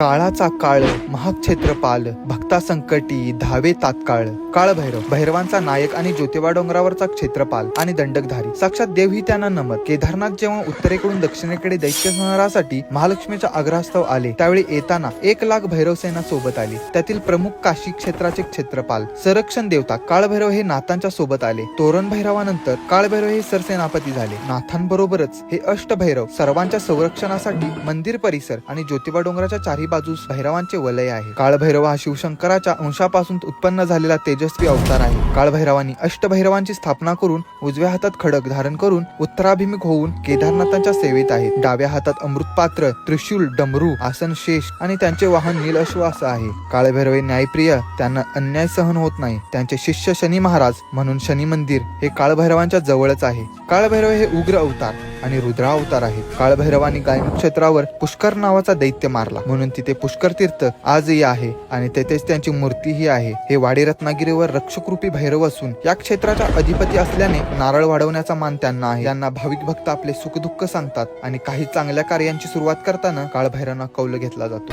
काळाचा काळ महाक्षेत्रपाल भक्त भक्ता संकटी धावे तात्काळ. काळ भैरव भैरवांचा नायक आणि ज्योतिबा डोंगरावरचा क्षेत्रपाल आणि दंडकधारी. साक्षात देव ही त्यांना नमत. केदारनाथ जेव्हा उत्तरेकडून दक्षिणेकडे दैत्य संहारासाठी महालक्ष्मीच्या आग्रहास्तव आले त्यावेळी येताना एक लाख भैरव सेना सोबत आली. त्यातील प्रमुख काशी क्षेत्राचे क्षेत्रपाल संरक्षण देवता काळभैरव हे नाथांच्या सोबत आले. तोरण भैरवानंतर काळभैरव हे सरसेनापती झाले. नाथांबरोबरच हे अष्टभैरव सर्वांच्या संरक्षणासाठी मंदिर परिसर आणि ज्योतिबा डोंगराच्या चारही बाजूस भैरवांचे वलय आहे. काळभैरव हा शिवशंकर शंकराच्या अंशापासून उत्पन्न झालेला तेजस्वी अवतार आहे. काळभैरवांनी अष्टभैरवांची स्थापना करून उजव्या हातात खडक धारण करून उत्तराभिमुख होऊन केदारनाथांच्या सेवेत आहेत. डाव्या हातात अमृतपात्र त्रिशूल डमरू आसन शेष आणि त्यांचे वाहन नील अश्व असं आहे. काळभैरव हे न्यायप्रिय त्यांना अन्याय सहन होत नाही. त्यांचे शिष्य शनी महाराज म्हणून शनी मंदिर हे काळभैरवांच्या जवळच आहे. काळभैरव हे उग्र अवतार आणि रुद्रा अवतार आहे काळभैरवानी गायमुख क्षेत्रावर पुष्कर नावाचा दैत्य मारला. म्हणून तिथे पुष्कर तीर्थ आजही आहे आणि तेथेच त्यांची मूर्तीही आहे. हे वाडी रत्नागिरीवर रक्षकरूपी भैरव असून या क्षेत्राचा अधिपती असल्याने नारळ वाढवण्याचा मान त्यांना आहे. त्यांना भाविक भक्त आपले सुखदुःख सांगतात आणि काही चांगल्या कार्यांची सुरुवात करताना काळभैरवना कौल घेतला जातो.